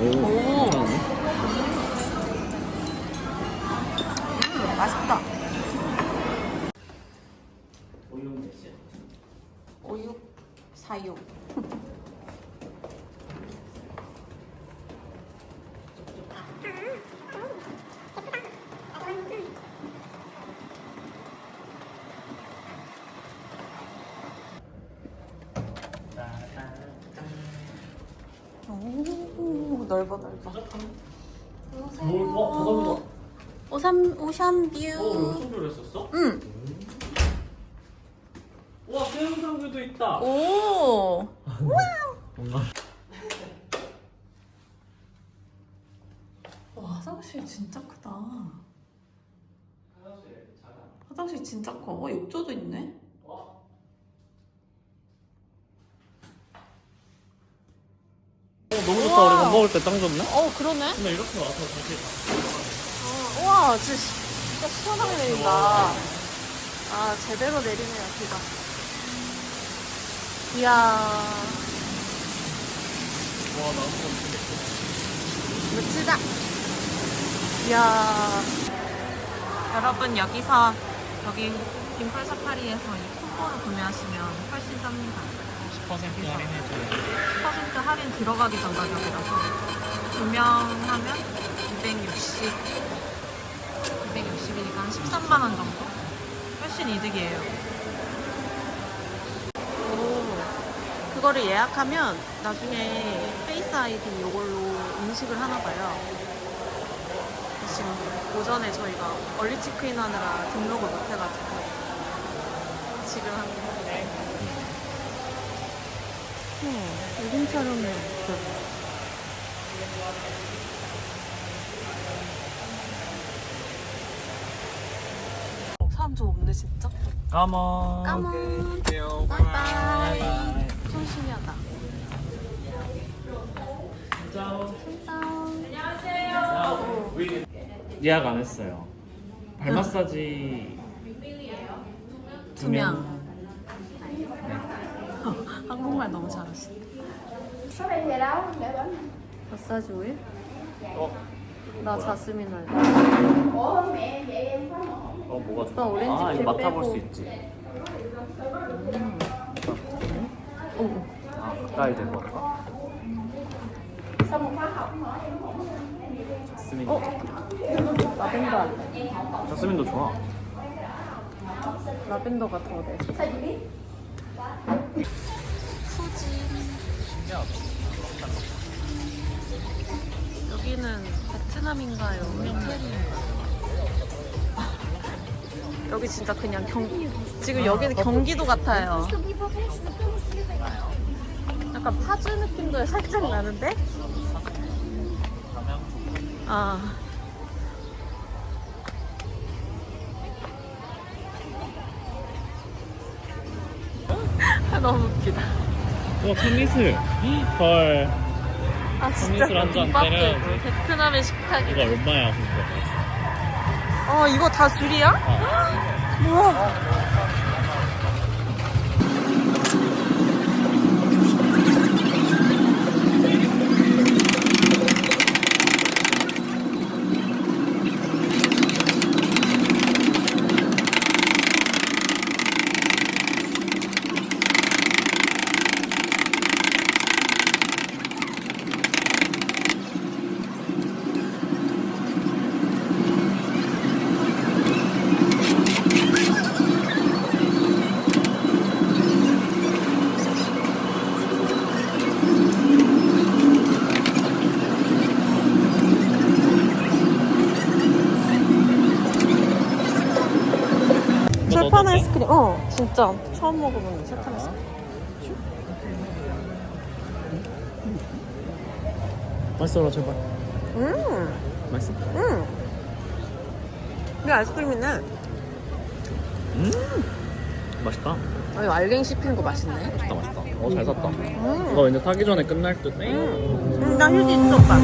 오. 오. 음, 맛있다. 오이용 몇이야? 56, 46. 오, 넓어, 넓어. 뭘? 어, 가성비다. 오션뷰. 어, 소리를 했었어? 응. 와, 태양상뷰도 있다. 오. 뭔가. 와, 화장실 진짜 크다. 화장실 작아. 화장실 진짜 커. 어, 욕조도 있네. 와. 어, 너무 좋다. 우리 밥 먹을 때 딱 좋네? 어, 그러네. 근데 이렇게 와서 다시 가. 어, 우와, 진짜, 시- 진짜 시원하게 내린다. 아, 제대로 내리네요, 비가. 이야, 와, 나무 멋지다. 이야. 여러분, 여기서, 여기 빈풀 사파리에서 이 콤보를 구매하시면 훨씬 쌉니다. 10% 할인해줘요. 10% 할인 들어가기 전 가격이라서. 두명 하면 260, 260이니까 한 13만원 정도? 훨씬 이득이에요. 오, 그거를 예약하면 나중에 페이스 아이디 이걸로 인식을 하나 봐요. 지금 오전에 저희가 얼리 체크인 하느라 등록을 못 해가지고 지금 한 어, 여긴 촬영해. 사람 좀 없네 진짜. 까만. 오케이. 바이바이. 좀 신기하다. 예약 안 했어요. 발 마사지 두 명. 한국말 너무 잘하시. Số này về đâu? Để bánh. 마사지 오일? 어, 나 자스민 할래. 어 뭐가 좋아? 오렌지 아 이거 피 맡아볼 빼고. 수 있지. 오. 아 가까이 대고 할까? 자스민. 어? 라벤더 할래. 자스민도 좋아. 라벤더가 더 돼. sao chị biết 수진. 여기는 베트남인가요? 호텔인가요? 여기 진짜 그냥 경 지금 여기는 경기도 같아요. 약간 파주 느낌도 살짝 나는데? 아. 너무 웃기다. 와 참미슬. 헐. 아 진짜 미술 한잔 김밥도 때려야지. 베트남의 식탁이 이거 얼마야 근데? 어 이거 다 줄이야? 아, 우와 철판 아이스크림 어 진짜 처음 먹어보는 아이스크림 맛있어라 제발. 음, 맛있어? 음. 이게 아이스크림이네. 음 맛있다 아, 이거 알갱이 씹히는 거 맛있네. 맛있다 맛있다 어잘 샀다 음. 이거 왠지 타기 전에 끝날 듯 네. 음, 나 휴지 있어, 오빠.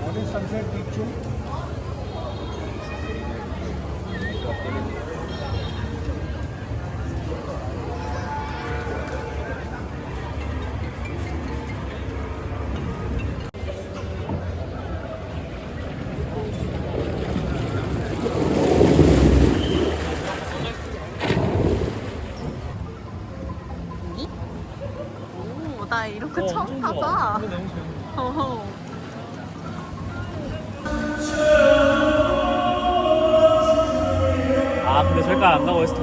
오,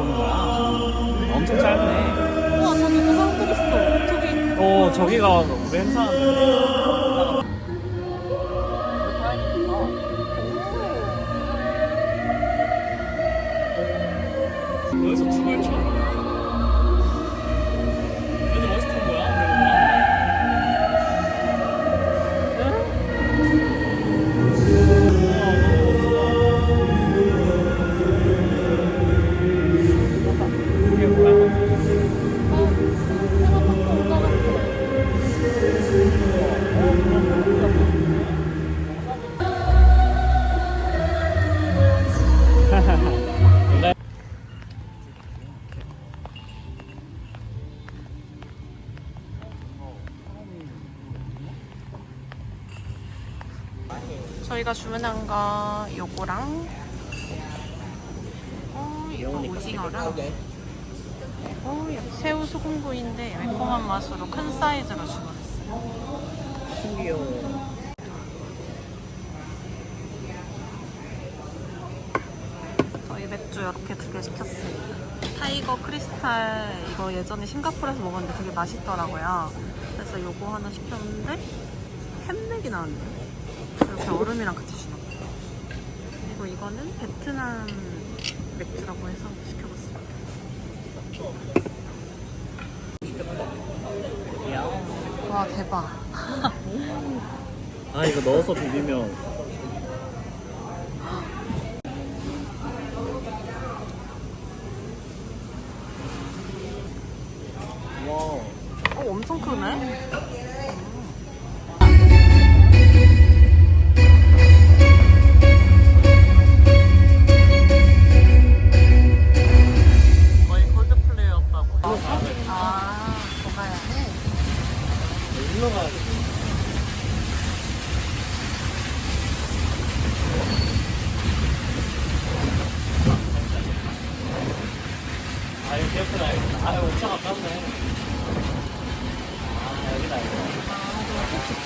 도는 거야 엄청 짧네 우와, 저기 뭐 사람들 있어. 저기. 어 저기가 우리 행사하 저희가 주문한 거 요거랑 어, 이거 오징어랑 어, 새우 소금구이인데 매콤한 맛으로 큰 사이즈로 주문했어요. 신기해요. 저희 맥주 이렇게 두 개 시켰어요. 타이거 크리스탈 이거 예전에 싱가포르에서 먹었는데 되게 맛있더라고요. 그래서 요거 하나 시켰는데 햄맥이 나왔네요. 이렇게 얼음이랑 같이 주나. 그리고 이거는 베트남 맥주라고 해서 시켜봤어요. 와 대박. 아 이거 넣어서 비비면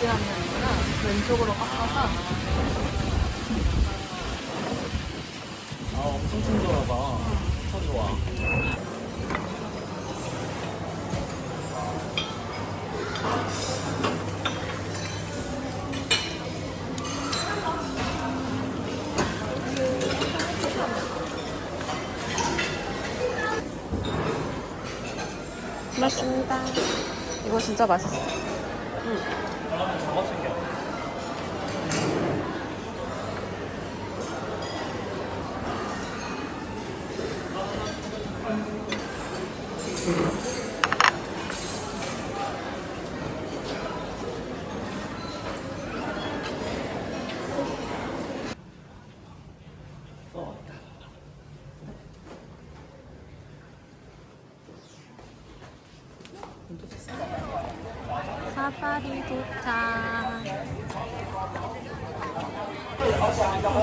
여기다 직진하는 거라 왼쪽으로 깎아서 아 엄청 친절하다 참 좋아 고맙습니다. 이거 진짜 맛있어. 그 챙 도착.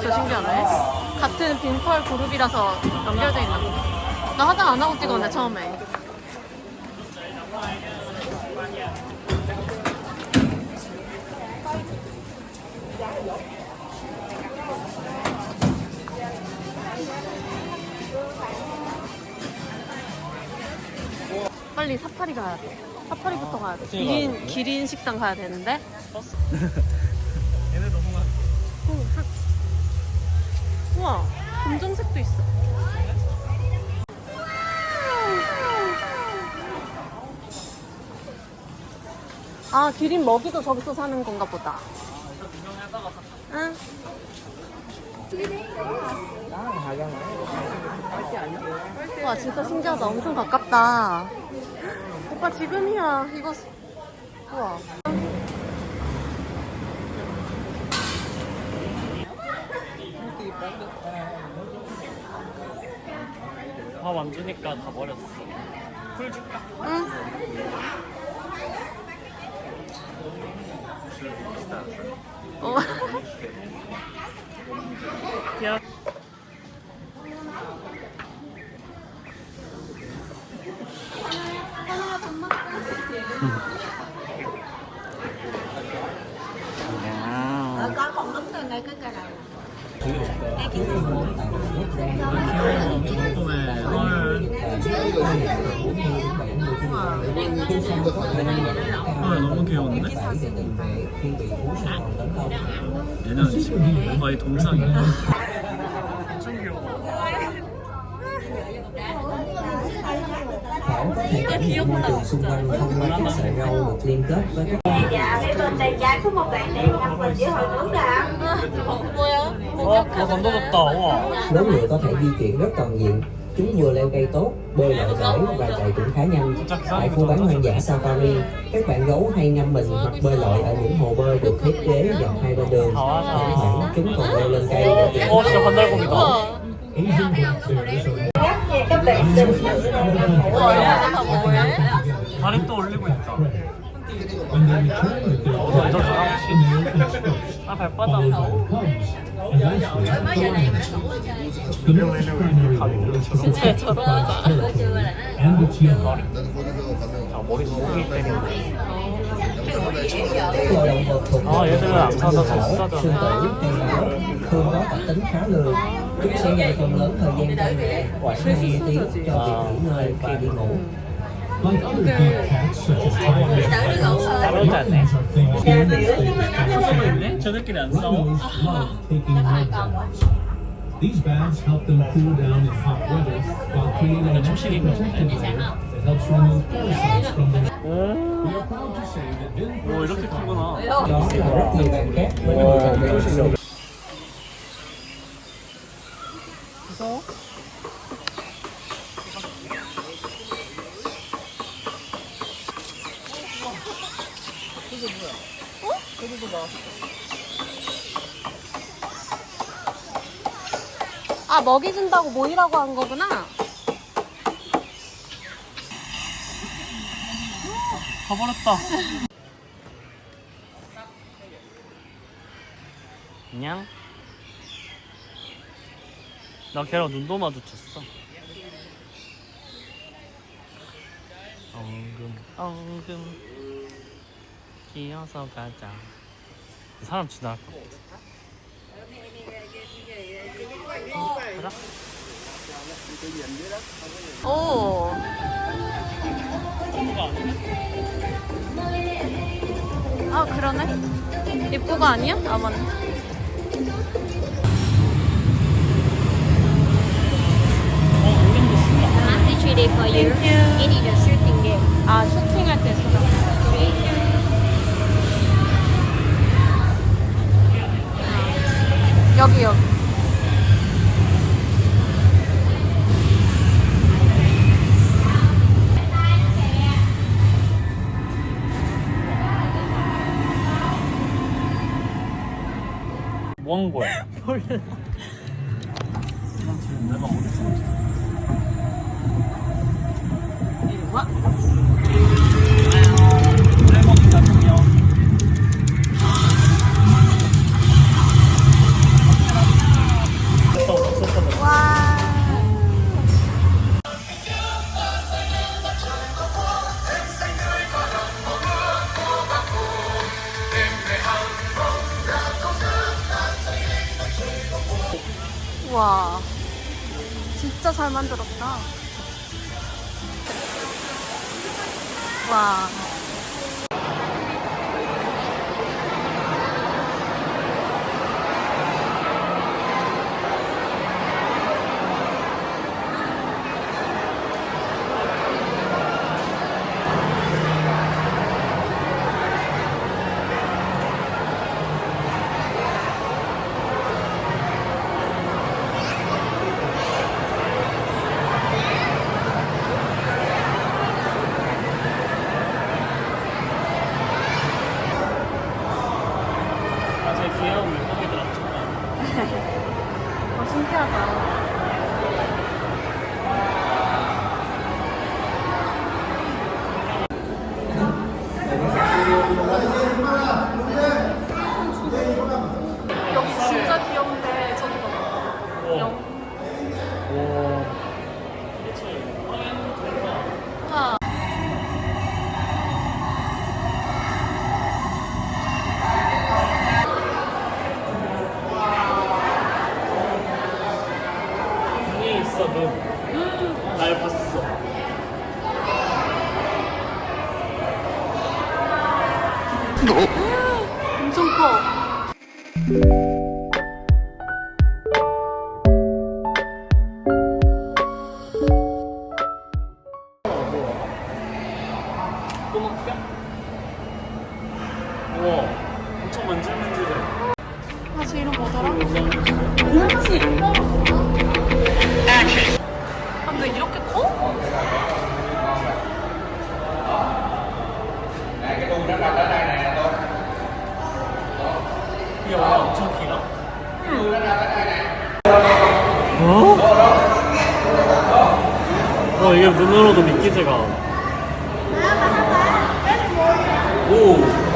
진짜 신기하네. 같은 빈펄 그룹이라서 연결돼 있나 보네. 나 화장 안 하고 찍었네, 처음에. 빨리 사파리 가야 돼. 사파리부터 가야 돼. 기린, 기린 식당 가야 되는데. 얘네도 홍합 어, 하- 우와, 검정색도 있어. 아, 기린 먹이도 저기서 사는 건가 보다. 응. 와 진짜 신기하다. 엄청 가깝다. 오빠 지금이야. 이거 우와. 밥 안 주니까 다 버렸어. 풀 줄까? 응. 어. 야. 야. 아, 너무 귀여운데? 얘는 지금 거의 동상이야. 엄청 귀여워. Thảo có thể cảm nhận môi trường xung quanh thông qua các sợi râu được liên kết với các dạ phía bên tay trái có một bạn đang Ủa, ủa còn tổ à? Nếu người có thể di chuyển rất toàn diện, chúng vừa leo cây tốt, bơi lội giỏi và chạy cũng khá nhanh. Tại khu bán hoang dã Safari, các bạn gấu hay ngâm mình hoặc bơi lội ở những hồ bơi được thiết kế dọc hai bên đường. Thỉnh thoảng chúng còn leo lên cây để tìm. Ôi, cho con tổ. các bạn đừng thử làm 진짜 young. 아, 얘들은 안 사서 잘 싸잖아. Sư tử, hay báo thường có tập tính khá lười. Chúng sẽ dành phần lớn thời gian trong ngày khoảng 20 tiếng cho việc nghỉ ngơi và đi ngủ. Like other big cats such as tigers, 싸우지 않네. these 안 싸워. Baths help them cool down in hot weather while creating a protective layer that helps remove parasites from the 오, We are proud to say that in 오 이렇게 크구나. 무서워? 아 먹이 준다고 모이라고 한 거구나. 가버렸다. 안녕. 나 걔랑 눈도 마주쳤어. 엉금 엉금 기어서 가자. 사람 지나갈 것 같아. 어, 가자. 오. 아 그러네. 입구가 아니야? 아 맞네. 어. Master 3D for you. 뭐한 거야? 몰라. 잘 만들었다. 와. 신기하다. 역시 진짜 귀여운데 저기 봐. 영. 우와. 눈이 있어 눈. 날 봤어. 엄청 커. 눈으로도 믿기지가. 오.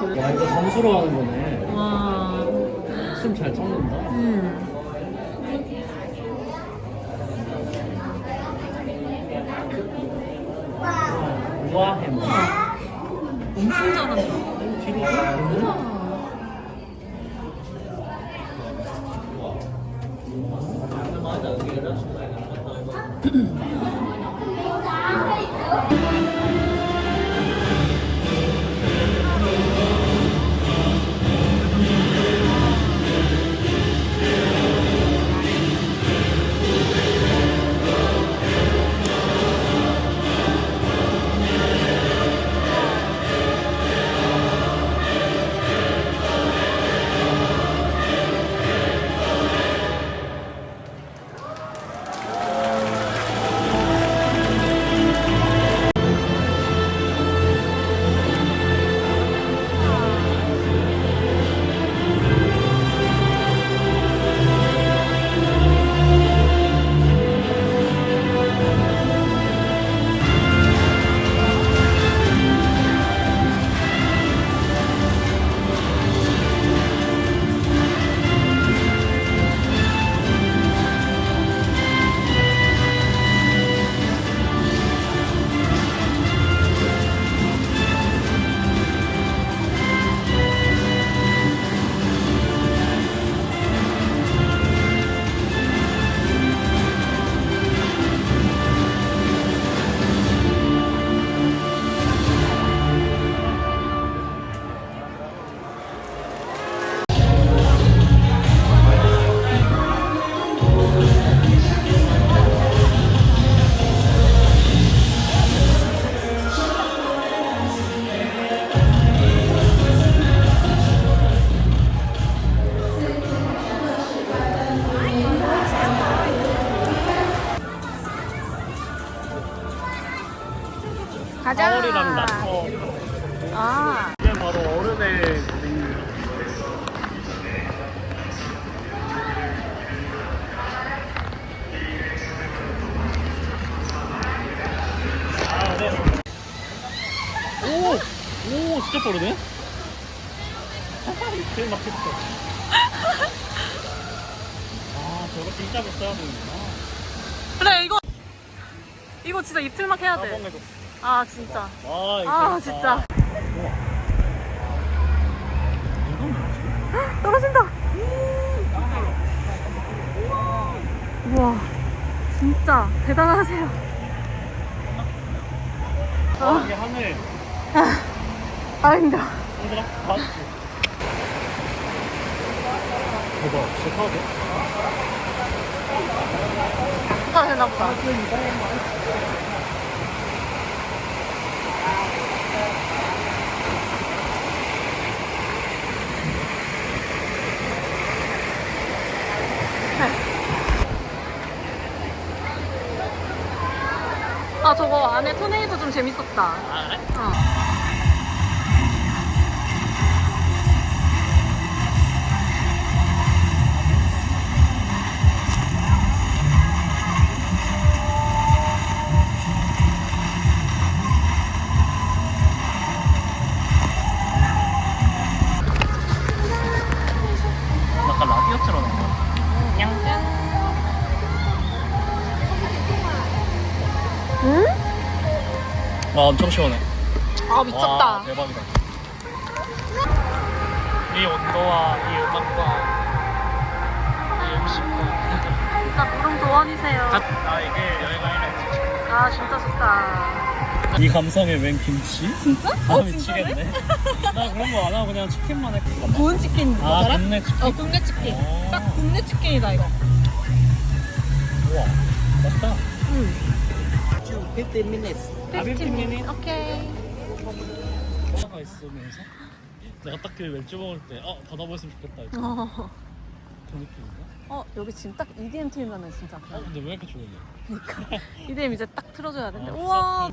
그 야, 이거 점수로 하는 거네. 와. 춤잘 췄는다. 음. 우와, 햄. 엄청 잘한다. 뒤로 가. 이거 진짜 이틀만 해야 돼. 아 진짜. 와, 이거 아 재밌다. 진짜. 이건 뭐지? 떨어진다. 우와 진짜 대단하세요. 아, 이게 하늘. 아 힘들어. 힘들어? 맞지? 대박, 진짜 타도 돼? 아 되나 보다. 아 저거 안에 토네이도 좀 재밌었다. 아, 그래? 어. 와, 엄청 시원해. 아 와, 미쳤다. 대박이다. 이 온도와 이 음악과 이 음식과. 진짜 무릉 도원이세요. 아, 이게 여행가 이벤트. 아 진짜 좋다. 이 감성에 웬 김치? 진짜? 아, 미치겠네. 나 그런 거 안 하고 그냥 치킨만 했거 구운 치킨 아, 알아? 국내 치킨. 어 국내 치킨. 어. 딱 국내 치킨이다 이거. 우와, 맛있다. 응. 15 minutes. 15 minutes. 바다가 있으면서 내가 딱 그 맥주 먹을 때 어, 바다 보였으면 좋겠다 이렇게 어, 그 느낌인가? 어 여기 지금 딱 EDM 틀면은 진짜. 어, 근데 왜 이렇게 좋은데? 그러니까 EDM 이제 딱 틀어줘야 되는데. 어, 우와.